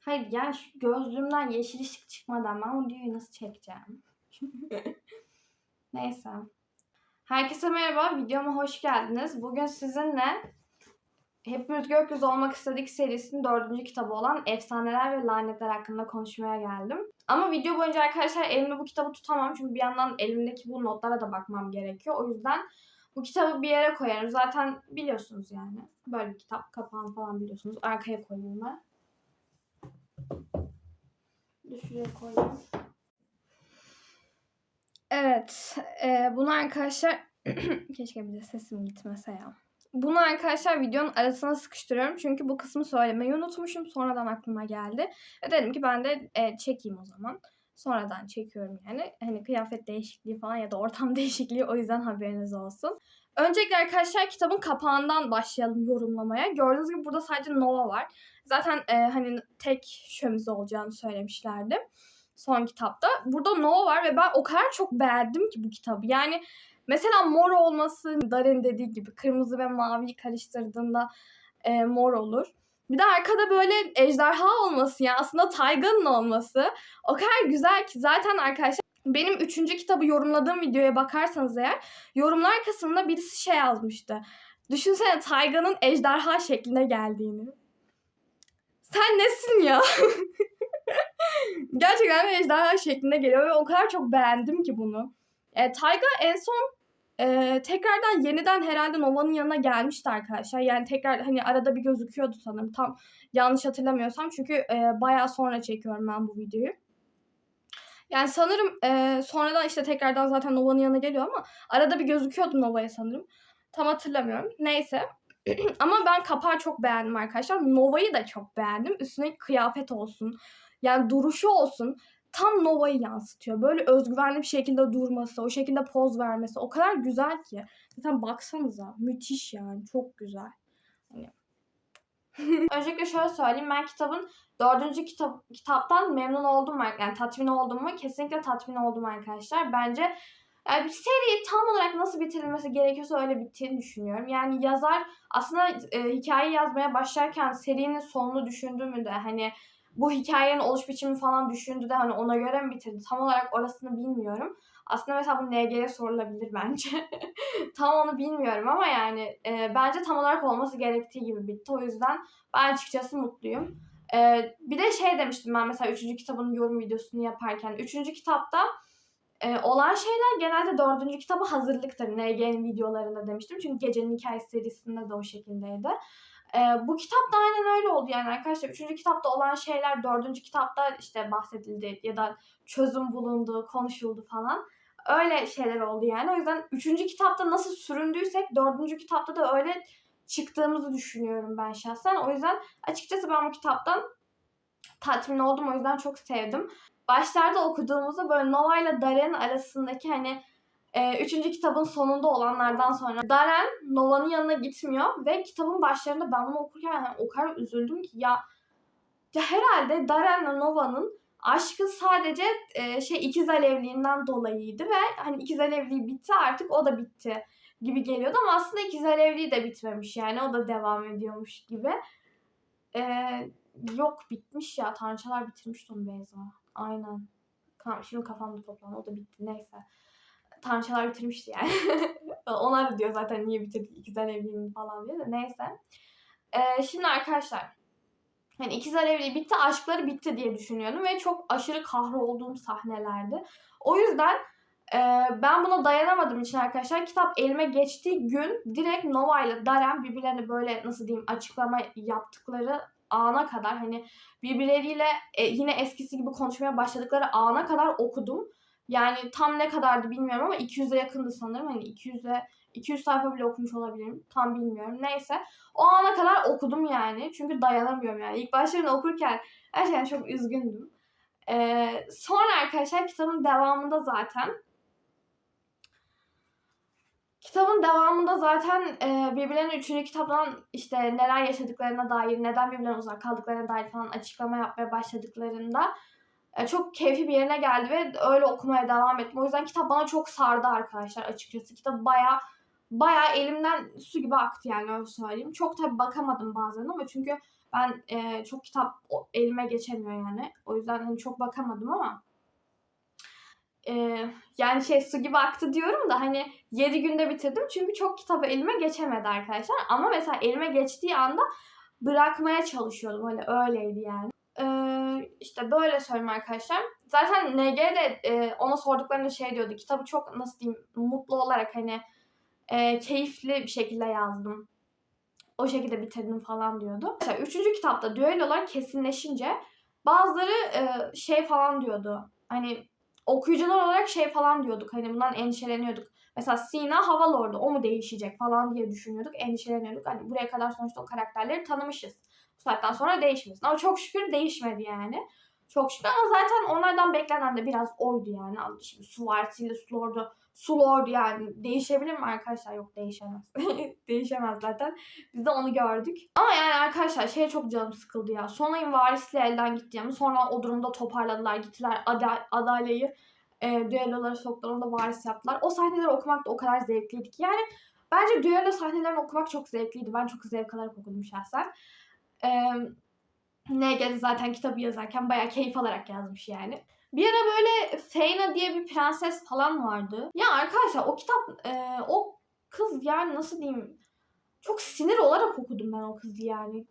Hayır yani şu gözlüğümden yeşil ışık çıkmadan ben o videoyu nasıl çekeceğim? Neyse. Herkese merhaba, videoma hoş geldiniz. Bugün sizinle Hepimiz Gökyüzü Olmak İstedik serisinin dördüncü kitabı olan Efsaneler ve Lanetler hakkında konuşmaya geldim. Ama video boyunca arkadaşlar elimde bu kitabı tutamam çünkü bir yandan elimdeki bu notlara da bakmam gerekiyor. O yüzden bu kitabı bir yere koyarım. Zaten biliyorsunuz yani. Böyle bir kitap kapağını falan biliyorsunuz. Arkaya koyayım ben. Şuraya koyayım. Evet. E, bunu arkadaşlar... Keşke bir de sesim gitmese ya. Bunu arkadaşlar videonun arasına sıkıştırıyorum. Çünkü bu kısmı söylemeyi unutmuşum. Sonradan aklıma geldi. Ve dedim ki ben de e, çekeyim o zaman. Sonradan çekiyorum yani. Hani kıyafet değişikliği falan ya da ortam değişikliği o yüzden haberiniz olsun. Öncelikle arkadaşlar kitabın kapağından başlayalım yorumlamaya. Gördüğünüz gibi burada sadece Nova var. Zaten e, hani tek şömize olacağını söylemişlerdi son kitapta. Burada Nova var ve ben o kadar çok beğendim ki bu kitabı. Yani mesela mor olması Darren dediği gibi kırmızı ve maviyi karıştırdığında e, mor olur. Bir de arkada böyle ejderha olması yani aslında Tayga'nın olması o kadar güzel ki zaten arkadaşlar benim üçüncü kitabı yorumladığım videoya bakarsanız eğer yorumlar kısmında birisi şey yazmıştı. Düşünsene Tayga'nın ejderha şeklinde geldiğini. Sen nesin ya? Gerçekten ejderha şeklinde geliyor ve o kadar çok beğendim ki bunu. E, Tayga en son e, tekrardan yeniden herhalde Nova'nın yanına gelmişti arkadaşlar. Yani tekrar hani arada bir gözüküyordu sanırım. Tam yanlış hatırlamıyorsam. Çünkü e, bayağı sonra çekiyorum ben bu videoyu. Yani sanırım e, sonradan işte tekrardan zaten Nova'nın yanına geliyor ama arada bir gözüküyordu Nova'ya sanırım. Tam hatırlamıyorum. Neyse. ama ben kapağı çok beğendim arkadaşlar. Nova'yı da çok beğendim. Üstüne kıyafet olsun. Yani duruşu olsun tam Nova'yı yansıtıyor. Böyle özgüvenli bir şekilde durması, o şekilde poz vermesi o kadar güzel ki. Zaten baksanıza müthiş yani çok güzel. Öncelikle şöyle söyleyeyim ben kitabın dördüncü kitap, kitaptan memnun oldum yani tatmin oldum mu? Kesinlikle tatmin oldum arkadaşlar. Bence yani bir seri tam olarak nasıl bitirilmesi gerekiyorsa öyle bittiğini düşünüyorum. Yani yazar aslında e, hikayeyi yazmaya başlarken serinin sonunu düşündüğümü de hani bu hikayenin oluş biçimi falan düşündü de hani ona göre mi bitirdi? Tam olarak orasını bilmiyorum. Aslında mesela bu NG'ye sorulabilir bence. tam onu bilmiyorum ama yani e, bence tam olarak olması gerektiği gibi bitti. O yüzden ben açıkçası mutluyum. E, bir de şey demiştim ben mesela 3. kitabın yorum videosunu yaparken. 3. kitapta e, olan şeyler genelde 4. kitabı hazırlıktır. NG'nin videolarında demiştim. Çünkü Gecenin Hikayesi serisinde de o şekildeydi. Ee, bu kitap da aynen öyle oldu yani arkadaşlar. Üçüncü kitapta olan şeyler dördüncü kitapta işte bahsedildi ya da çözüm bulundu, konuşuldu falan. Öyle şeyler oldu yani. O yüzden üçüncü kitapta nasıl süründüysek dördüncü kitapta da öyle çıktığımızı düşünüyorum ben şahsen. O yüzden açıkçası ben bu kitaptan tatmin oldum. O yüzden çok sevdim. Başlarda okuduğumuzda böyle Nova ile Darren arasındaki hani e, üçüncü kitabın sonunda olanlardan sonra Darren Nova'nın yanına gitmiyor ve kitabın başlarında ben bunu okurken yani o kadar üzüldüm ki ya, ya herhalde Darren'le Nova'nın aşkı sadece e, şey ikiz alevliğinden dolayıydı ve hani ikiz alevliği bitti artık o da bitti gibi geliyordu ama aslında ikiz alevliği de bitmemiş yani o da devam ediyormuş gibi. E, yok bitmiş ya tanrıçalar bitirmişti onu Beyza. Aynen. Şimdi kafamda toplan o da bitti neyse tanrıçalar bitirmişti yani. Onlar da diyor zaten niye bitirdik ikizler evliliğini falan diye de neyse. Ee, şimdi arkadaşlar hani ikizler evliliği bitti aşkları bitti diye düşünüyordum ve çok aşırı kahrolduğum sahnelerdi. O yüzden e, ben buna dayanamadığım için arkadaşlar kitap elime geçtiği gün direkt Nova ile Darren birbirlerine böyle nasıl diyeyim açıklama yaptıkları ana kadar hani birbirleriyle e, yine eskisi gibi konuşmaya başladıkları ana kadar okudum. Yani tam ne kadardı bilmiyorum ama 200'e yakındı sanırım. Hani 200'e 200 sayfa bile okumuş olabilirim. Tam bilmiyorum. Neyse. O ana kadar okudum yani. Çünkü dayanamıyorum yani. İlk başlarını okurken gerçekten çok üzgündüm. Ee, sonra arkadaşlar kitabın devamında zaten Kitabın devamında zaten e, birbirlerinin üçüncü kitaptan işte neler yaşadıklarına dair, neden birbirlerine uzak kaldıklarına dair falan açıklama yapmaya başladıklarında çok keyfi bir yerine geldi ve öyle okumaya devam ettim. O yüzden kitap bana çok sardı arkadaşlar açıkçası. Kitap baya baya elimden su gibi aktı yani öyle söyleyeyim. Çok tabi bakamadım bazen ama çünkü Ben e, çok kitap elime geçemiyor yani. O yüzden hani çok bakamadım ama e, yani şey su gibi aktı diyorum da hani 7 günde bitirdim çünkü çok kitabı elime geçemedi arkadaşlar. Ama mesela elime geçtiği anda bırakmaya çalışıyordum. Hani öyleydi yani. İşte böyle söyleyeyim arkadaşlar. Zaten NG'de e, ona sorduklarında şey diyordu. Kitabı çok nasıl diyeyim mutlu olarak hani e, keyifli bir şekilde yazdım. O şekilde bitirdim falan diyordu. Mesela üçüncü kitapta düellolar kesinleşince bazıları e, şey falan diyordu. Hani okuyucular olarak şey falan diyorduk. Hani bundan endişeleniyorduk. Mesela Sina Havalord'u o mu değişecek falan diye düşünüyorduk. Endişeleniyorduk. Hani buraya kadar sonuçta o karakterleri tanımışız. Bu saatten sonra değişmesin. Ama çok şükür değişmedi yani. Çok şükür ama zaten onlardan beklenen de biraz oydu yani. Şimdi Suvarsi'yle Sulord'u Sulord yani değişebilir mi arkadaşlar? Yok değişemez. değişemez zaten. Biz de onu gördük. Ama yani arkadaşlar şey çok canım sıkıldı ya. Sonay'ın varisli elden gideceğimi sonra o durumda toparladılar gittiler. Ada Adale'yi e, düellolara soktular. Onu da varis yaptılar. O sahneleri okumak da o kadar zevkliydi ki. Yani bence düello sahnelerini okumak çok zevkliydi. Ben çok zevk alarak okudum şahsen. Eee NG'de zaten kitabı yazarken bayağı keyif alarak yazmış yani. Bir ara böyle Feyna diye bir prenses falan vardı. Ya arkadaşlar o kitap e, o kız yani nasıl diyeyim çok sinir olarak okudum ben o kızı yani.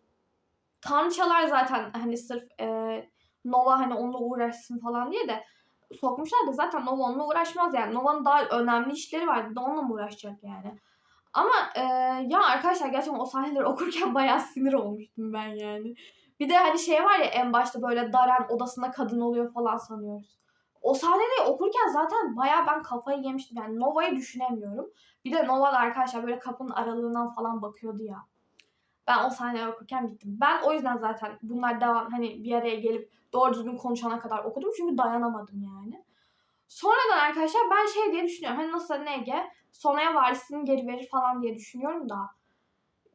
Tanrıçalar zaten hani sırf e, Nova hani onunla uğraşsın falan diye de sokmuşlar da zaten Nova onunla uğraşmaz yani. Nova'nın daha önemli işleri var. Bir de onunla mı uğraşacak yani? Ama e, ya arkadaşlar gerçekten o sahneleri okurken bayağı sinir olmuştum ben yani. Bir de hani şey var ya en başta böyle Daren odasında kadın oluyor falan sanıyoruz. O sahneleri okurken zaten bayağı ben kafayı yemiştim. Yani Nova'yı düşünemiyorum. Bir de Nova da arkadaşlar böyle kapının aralığından falan bakıyordu ya. Ben o sahneleri okurken bittim. Ben o yüzden zaten bunlar devam hani bir araya gelip doğru düzgün konuşana kadar okudum. Çünkü dayanamadım yani. Sonradan arkadaşlar ben şey diye düşünüyorum. Hani nasıl Nege Sona'ya varisini geri verir falan diye düşünüyorum da.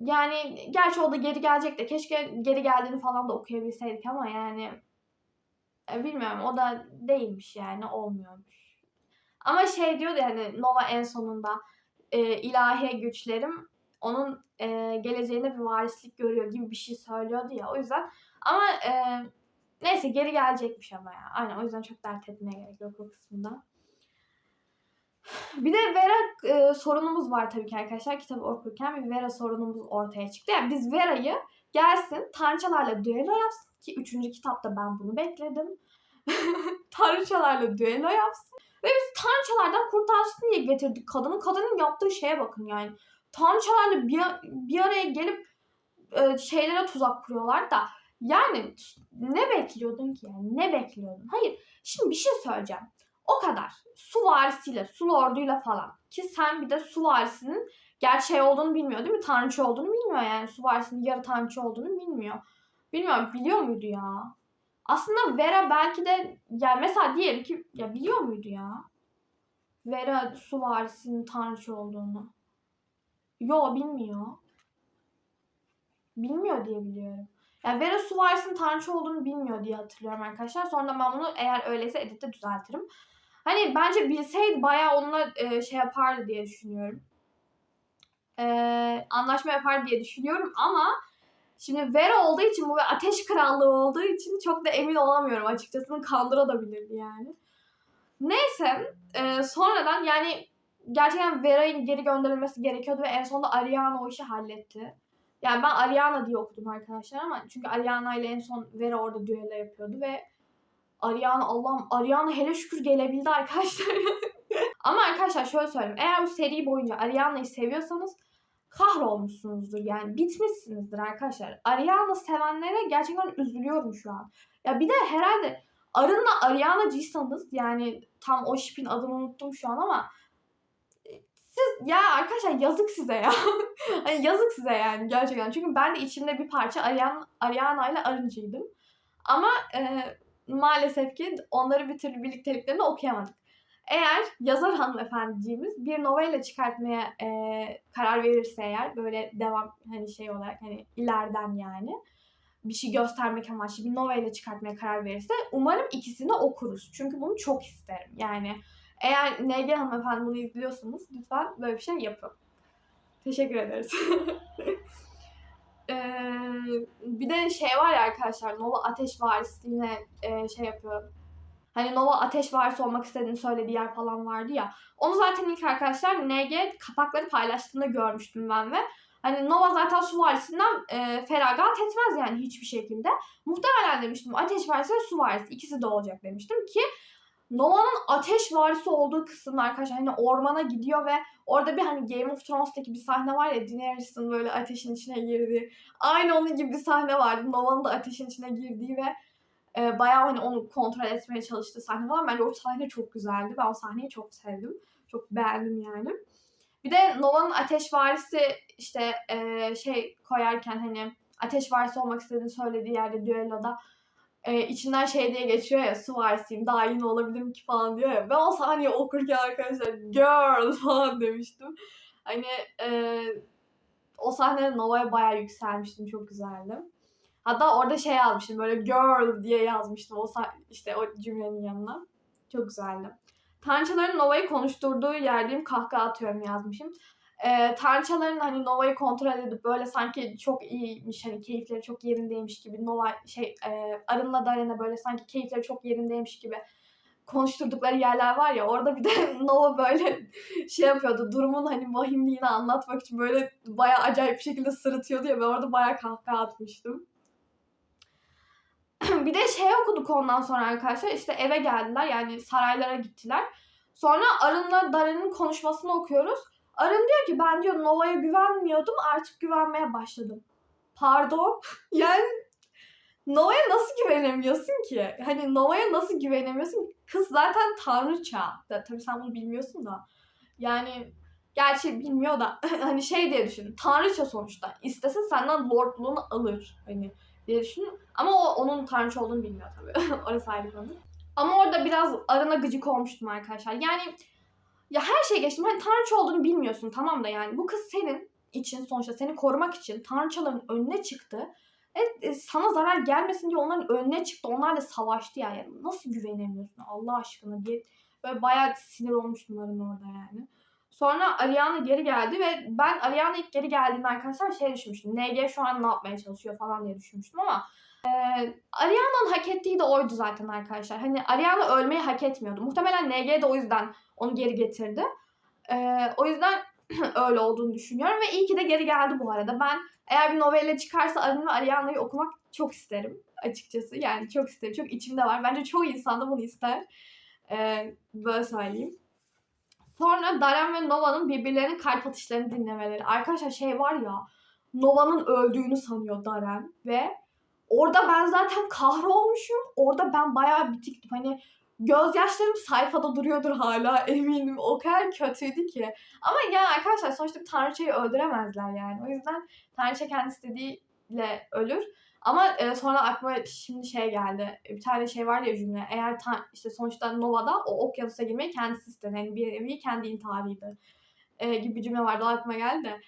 Yani gerçi o da geri gelecek de keşke geri geldiğini falan da okuyabilseydik ama yani e, bilmiyorum o da değilmiş yani olmuyormuş. Ama şey diyordu yani Nova en sonunda e, ilahi güçlerim onun e, geleceğinde bir varislik görüyor gibi bir şey söylüyordu ya o yüzden ama e, neyse geri gelecekmiş ama ya aynen o yüzden çok dert etmeye gerek yok o kısmında. Bir de Vera e, sorunumuz var tabii ki arkadaşlar. Kitabı okurken bir Vera sorunumuz ortaya çıktı. Yani biz Vera'yı gelsin tanrıçalarla düello yapsın ki üçüncü kitapta ben bunu bekledim. tanrıçalarla düello yapsın. Ve biz tanrıçalardan kurtarsın diye getirdik kadını. Kadının yaptığı şeye bakın yani. Tanrıçalarla bir, bir araya gelip e, şeylere tuzak kuruyorlar da yani ne bekliyordun ki yani? Ne bekliyordun? Hayır. Şimdi bir şey söyleyeceğim. O kadar. Su varisiyle, su lorduyla falan. Ki sen bir de su varisinin gerçeği olduğunu bilmiyor değil mi? Tanrıçı olduğunu bilmiyor yani. Su varisinin yarı tanrıçı olduğunu bilmiyor. Bilmiyorum biliyor muydu ya? Aslında Vera belki de yani mesela diyelim ki ya biliyor muydu ya? Vera su varisinin tanrıçı olduğunu. Yo bilmiyor. Bilmiyor diye biliyorum. Yani Vera Suvaris'in tanrıçı olduğunu bilmiyor diye hatırlıyorum arkadaşlar. Sonra ben bunu eğer öyleyse editte düzeltirim. Hani bence bilseydi bayağı onunla e, şey yapardı diye düşünüyorum. E, anlaşma yapardı diye düşünüyorum ama şimdi Vera olduğu için bu ve ateş krallığı olduğu için çok da emin olamıyorum açıkçası. Kandırabilirdi yani. Neyse e, sonradan yani gerçekten Vera'nın geri gönderilmesi gerekiyordu ve en sonunda Ariana o işi halletti. Yani ben Ariana diye okudum arkadaşlar ama çünkü Ariana ile en son Vera orada düello yapıyordu ve Ariana Allah'ım Ariana hele şükür gelebildi arkadaşlar. ama arkadaşlar şöyle söyleyeyim. Eğer bu seri boyunca Ariana'yı seviyorsanız kahrolmuşsunuzdur yani bitmişsinizdir arkadaşlar. Ariana sevenlere gerçekten üzülüyorum şu an. Ya bir de herhalde Arın'la Ariana'cıysanız yani tam o şipin adını unuttum şu an ama siz ya arkadaşlar yazık size ya. hani yazık size yani gerçekten. Çünkü ben de içimde bir parça Ariana, Ariana ile arıncıydım. Ama e, maalesef ki onları bir türlü birlikteliklerini okuyamadık. Eğer yazar hanımefendiciğimiz bir novella çıkartmaya e, karar verirse eğer böyle devam hani şey olarak hani ileriden yani bir şey göstermek amaçlı bir novella çıkartmaya karar verirse umarım ikisini okuruz. Çünkü bunu çok isterim. Yani eğer NG hanımefendi bunu izliyorsanız lütfen böyle bir şey yapın. Teşekkür ederiz. Ee, bir de şey var ya arkadaşlar Nova Ateş Varisliğine e, şey yapıyor. Hani Nova Ateş Varisi olmak istediğini söylediği yer falan vardı ya. Onu zaten ilk arkadaşlar NG kapakları paylaştığında görmüştüm ben ve hani Nova zaten su varisinden e, feragat etmez yani hiçbir şekilde. Muhtemelen demiştim ateş varisi ve su varisi ikisi de olacak demiştim ki Nova'nın ateş varisi olduğu kısımda arkadaşlar hani ormana gidiyor ve orada bir hani Game of Thrones'taki bir sahne var ya Daenerys'in böyle ateşin içine girdiği. Aynı onun gibi bir sahne vardı. Nova'nın da ateşin içine girdiği ve e, bayağı hani onu kontrol etmeye çalıştığı sahne var. Bence o sahne çok güzeldi. Ben o sahneyi çok sevdim. Çok beğendim yani. Bir de Nova'nın ateş varisi işte e, şey koyarken hani ateş varisi olmak istediğini söylediği yerde düelloda e, içinden şey diye geçiyor ya su varisiyim daha iyi olabilirim ki falan diyor ya. Ben o sahneyi okurken arkadaşlar girl falan demiştim. Hani e, o sahnede Nova'ya bayağı yükselmiştim. Çok güzeldi. Hatta orada şey yazmıştım böyle girl diye yazmıştım o işte o cümlenin yanına. Çok güzeldi. Tanrıçaların Nova'yı konuşturduğu yerdeyim kahkaha atıyorum yazmışım. Ee, tanrıçaların hani Nova'yı kontrol edip böyle sanki çok iyiymiş hani keyifleri çok yerindeymiş gibi Nova şey e, Arın'la Daren'e böyle sanki keyifleri çok yerindeymiş gibi konuşturdukları yerler var ya orada bir de Nova böyle şey yapıyordu durumun hani vahimliğini anlatmak için böyle bayağı acayip bir şekilde sırıtıyordu ya ben orada bayağı kahkaha atmıştım. bir de şey okuduk ondan sonra arkadaşlar işte eve geldiler yani saraylara gittiler. Sonra Arın'la Daren'in konuşmasını okuyoruz. Arın diyor ki ben diyor Nova'ya güvenmiyordum artık güvenmeye başladım. Pardon. yani Nova'ya nasıl güvenemiyorsun ki? Hani Nova'ya nasıl güvenemiyorsun? Kız zaten tanrıça. Tabii sen bunu bilmiyorsun da. Yani gerçi bilmiyor da hani şey diye düşün. Tanrıça sonuçta. İstesin senden lordluğunu alır. Hani diye düşün. Ama o onun tanrıça olduğunu bilmiyor tabii. Orası ayrı konu. Ama orada biraz arına gıcık olmuştum arkadaşlar. Yani ya her şey geçtim. Hani tanrıça olduğunu bilmiyorsun tamam da yani. Bu kız senin için sonuçta seni korumak için tanrıçaların önüne çıktı. Evet, sana zarar gelmesin diye onların önüne çıktı. Onlarla savaştı yani. Yani Nasıl güvenemiyorsun Allah aşkına diye. Böyle bayağı sinir olmuştum Arın orada yani. Sonra Ariana geri geldi ve ben Ariana ilk geri geldiğinde arkadaşlar şey düşünmüştüm. NG şu an ne yapmaya çalışıyor falan diye düşünmüştüm ama e, Ariana'nın hak ettiği de oydu zaten arkadaşlar. Hani Ariana ölmeyi hak etmiyordu. Muhtemelen NG de o yüzden onu geri getirdi. E, o yüzden öyle olduğunu düşünüyorum ve iyi ki de geri geldi bu arada. Ben eğer bir novelle çıkarsa Arın ve Ariana'yı okumak çok isterim açıkçası. Yani çok isterim. Çok içimde var. Bence çoğu insan da bunu ister. E, böyle söyleyeyim. Sonra Daren ve Nova'nın birbirlerinin kalp atışlarını dinlemeleri. Arkadaşlar şey var ya Nova'nın öldüğünü sanıyor Daren ve orada ben zaten kahrolmuşum. Orada ben bayağı bitiktim. Hani gözyaşlarım sayfada duruyordur hala eminim. O kadar kötüydü ki. Ama yani arkadaşlar sonuçta tanrıçayı öldüremezler yani. O yüzden tanrıça kendi istediğiyle ölür. Ama e, sonra aklıma şimdi şey geldi. Bir tane şey var ya cümle. Eğer tan işte sonuçta Nova'da o okyanusa girmeyi kendisi istedi. Yani bir nevi kendi intiharıydı. E, gibi bir cümle vardı. O aklıma geldi de.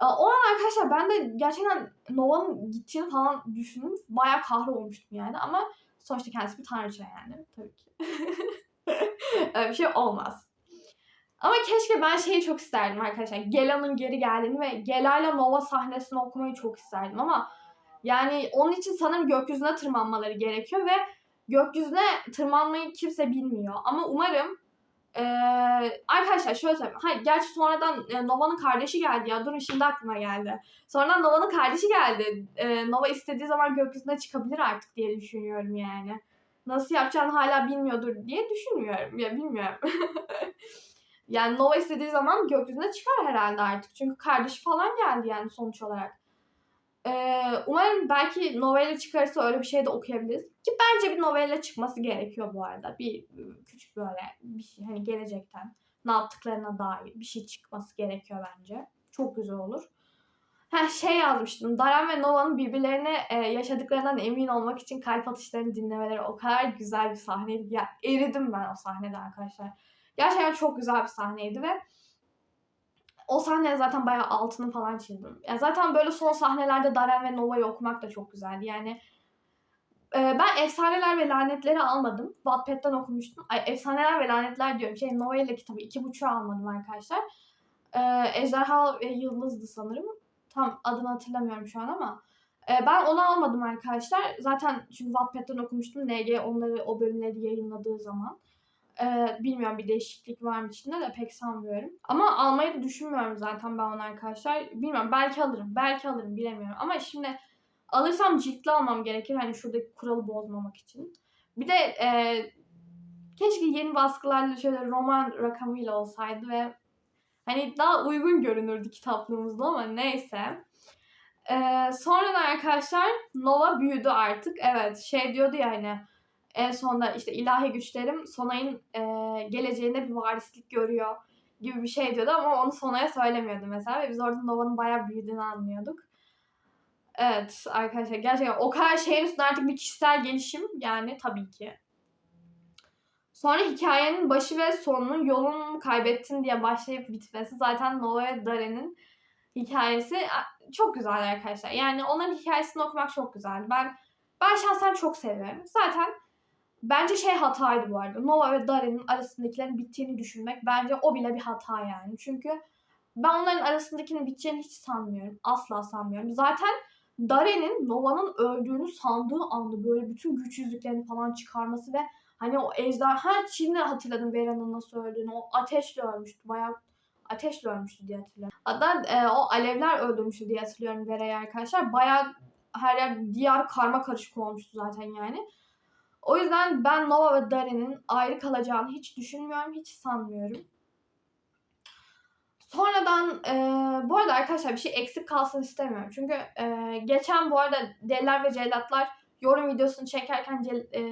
O an arkadaşlar ben de gerçekten Nova'nın gittiğini falan düşündüm. Bayağı kahrolmuştum yani. Ama sonuçta kendisi bir tanrıça yani. Tabii ki. Öyle bir şey olmaz. Ama keşke ben şeyi çok isterdim arkadaşlar. Gela'nın geri geldiğini ve Gela'yla Nova sahnesini okumayı çok isterdim ama yani onun için sanırım gökyüzüne tırmanmaları gerekiyor ve gökyüzüne tırmanmayı kimse bilmiyor. Ama umarım eee, arkadaşlar şöyle söyleyeyim. Hayır, gerçi sonradan e, Nova'nın kardeşi geldi ya. Durun şimdi aklıma geldi. Sonradan Nova'nın kardeşi geldi. E, Nova istediği zaman gökyüzüne çıkabilir artık diye düşünüyorum yani. Nasıl yapacağını hala bilmiyordur diye düşünmüyorum. Ya bilmiyorum. yani Nova istediği zaman gökyüzüne çıkar herhalde artık. Çünkü kardeşi falan geldi yani sonuç olarak. Ee, umarım belki novella çıkarsa öyle bir şey de okuyabiliriz. Ki bence bir novella çıkması gerekiyor bu arada. Bir ıı, küçük böyle bir şey hani gelecekten ne yaptıklarına dair bir şey çıkması gerekiyor bence. Çok güzel olur. Ha şey yazmıştım. Daren ve Nova'nın birbirlerine e, yaşadıklarından emin olmak için kalp atışlarını dinlemeleri o kadar güzel bir sahneydi. Ya eridim ben o sahnede arkadaşlar. Gerçekten çok güzel bir sahneydi ve o sahneye zaten bayağı altını falan çizdim. Ya zaten böyle son sahnelerde Daren ve Nova'yı okumak da çok güzeldi. Yani e, ben Efsaneler ve Lanetleri almadım. Wattpad'den okumuştum. Ay Efsaneler ve Lanetler diyorum. Şey Novella kitabı. iki buçuğu almadım arkadaşlar. E, Ejderha ve Yıldız'dı sanırım. Tam adını hatırlamıyorum şu an ama. E, ben onu almadım arkadaşlar. Zaten çünkü Wattpad'den okumuştum. NG onları o bölümleri yayınladığı zaman. E, bilmiyorum bir değişiklik var mı içinde de pek sanmıyorum. Ama almayı da düşünmüyorum zaten ben onu arkadaşlar. Bilmiyorum belki alırım. Belki alırım bilemiyorum. Ama şimdi alırsam ciltli almam gerekir. Hani şuradaki kuralı bozmamak için. Bir de e, keşke yeni baskılarla şöyle roman rakamıyla olsaydı ve hani daha uygun görünürdü kitaplığımızda ama neyse. Ee, sonradan arkadaşlar Nova büyüdü artık. Evet şey diyordu ya hani en sonunda işte ilahi güçlerim Sonay'ın e, geleceğinde bir varislik görüyor gibi bir şey diyordu ama onu Sonay'a söylemiyordu mesela ve biz orada Nova'nın bayağı büyüdüğünü anlıyorduk. Evet arkadaşlar gerçekten o kadar şeyin üstünde artık bir kişisel gelişim yani tabii ki. Sonra hikayenin başı ve sonunu yolunu kaybettin diye başlayıp bitmesi zaten Nova ve Daren'in hikayesi çok güzel arkadaşlar. Yani onların hikayesini okumak çok güzel. Ben ben şahsen çok seviyorum. Zaten bence şey hataydı bu arada. Nova ve Daren'in arasındakilerin bittiğini düşünmek bence o bile bir hata yani. Çünkü ben onların arasındakinin biteceğini hiç sanmıyorum. Asla sanmıyorum. Zaten Daren'in Nova'nın öldüğünü sandığı anda böyle bütün güç yüzüklerini falan çıkarması ve hani o ejderha şimdi hatırladım Vera'nın nasıl öldüğünü. O ateşle ölmüştü. Bayağı ateşle ölmüştü diye hatırlıyorum. Hatta e, o alevler öldürmüştü diye hatırlıyorum Vera'yı arkadaşlar. Bayağı her yer diyar karma karışık olmuştu zaten yani. O yüzden ben Nova ve Daren'in ayrı kalacağını hiç düşünmüyorum, hiç sanmıyorum. Sonradan e, bu arada arkadaşlar bir şey eksik kalsın istemiyorum. Çünkü e, geçen bu arada Deliler ve Cellatlar yorum videosunu çekerken e,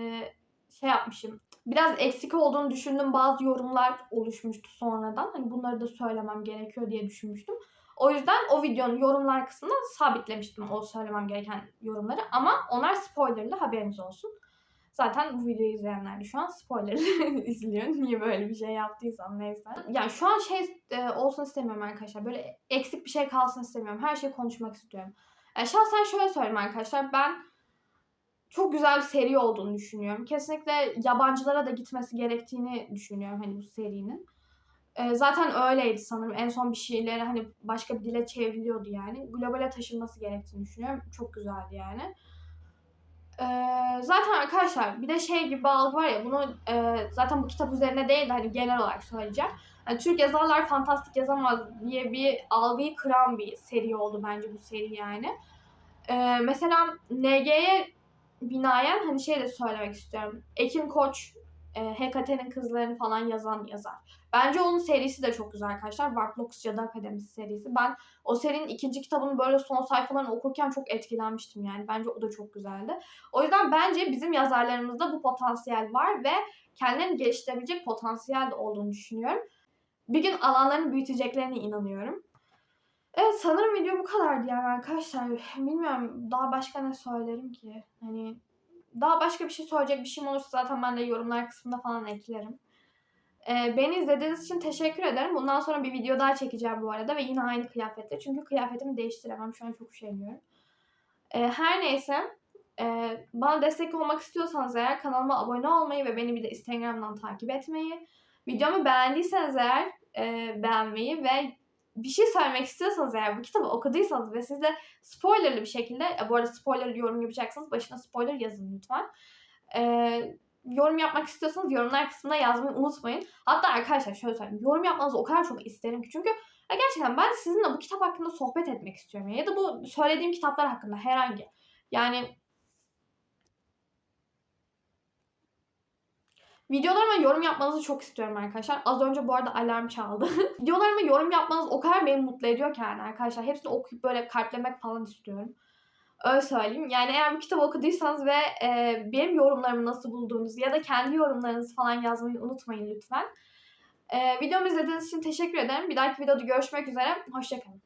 şey yapmışım. Biraz eksik olduğunu düşündüğüm bazı yorumlar oluşmuştu sonradan. Hani bunları da söylemem gerekiyor diye düşünmüştüm. O yüzden o videonun yorumlar kısmında sabitlemiştim o söylemem gereken yorumları. Ama onlar spoilerlı haberiniz olsun. Zaten bu videoyu izleyenler de şu an spoilerlı izliyor. Niye böyle bir şey yaptıysam neyse. Yani şu an şey e, olsun istemiyorum arkadaşlar. Böyle eksik bir şey kalsın istemiyorum. Her şeyi konuşmak istiyorum. Yani şahsen şöyle söyleyeyim arkadaşlar. Ben çok güzel bir seri olduğunu düşünüyorum. Kesinlikle yabancılara da gitmesi gerektiğini düşünüyorum hani bu serinin. Ee, zaten öyleydi sanırım. En son bir şeyleri hani başka bir dile çevriliyordu yani. Globale taşınması gerektiğini düşünüyorum. Çok güzeldi yani. Ee, zaten arkadaşlar bir de şey bir algı var ya bunu e, zaten bu kitap üzerine değil de hani genel olarak söyleyeceğim. Yani Türk yazarlar fantastik yazamaz diye bir algıyı kıran bir seri oldu bence bu seri yani. Ee, mesela NG'ye binaen hani şey de söylemek istiyorum. Ekin Koç, e, HKT'nin kızlarını falan yazan yazar. Bence onun serisi de çok güzel arkadaşlar. Warblocks Cadı Akademisi serisi. Ben o serinin ikinci kitabını böyle son sayfalarını okurken çok etkilenmiştim yani. Bence o da çok güzeldi. O yüzden bence bizim yazarlarımızda bu potansiyel var ve kendilerini geliştirebilecek potansiyel de olduğunu düşünüyorum. Bir gün alanlarını büyüteceklerine inanıyorum. Evet sanırım video bu kadardı yani arkadaşlar. Bilmiyorum daha başka ne söylerim ki. Hani daha başka bir şey söyleyecek bir şeyim olursa zaten ben de yorumlar kısmında falan eklerim. Ee, beni izlediğiniz için teşekkür ederim. Bundan sonra bir video daha çekeceğim bu arada ve yine aynı kıyafette. Çünkü kıyafetimi değiştiremem. Şu an çok üşeniyorum. Ee, her neyse. E, bana destek olmak istiyorsanız eğer kanalıma abone olmayı ve beni bir de Instagram'dan takip etmeyi. Videomu beğendiyseniz eğer e, beğenmeyi ve bir şey söylemek istiyorsanız eğer bu kitabı okuduysanız ve siz de spoilerlı bir şekilde e, bu arada spoilerlı yorum yapacaksanız başına spoiler yazın lütfen. E, yorum yapmak istiyorsanız yorumlar kısmına yazmayı unutmayın. Hatta arkadaşlar şöyle söyleyeyim. Yorum yapmanızı o kadar çok isterim ki. Çünkü ya gerçekten ben sizinle bu kitap hakkında sohbet etmek istiyorum. Ya da bu söylediğim kitaplar hakkında herhangi. Yani Videolarıma yorum yapmanızı çok istiyorum arkadaşlar. Az önce bu arada alarm çaldı. Videolarıma yorum yapmanız o kadar beni mutlu ediyor ki yani arkadaşlar. Hepsini okuyup böyle kalplemek falan istiyorum. Öyle söyleyeyim. Yani eğer bu kitabı okuduysanız ve e, benim yorumlarımı nasıl bulduğunuzu ya da kendi yorumlarınızı falan yazmayı unutmayın lütfen. E, videomu izlediğiniz için teşekkür ederim. Bir dahaki videoda görüşmek üzere. Hoşçakalın.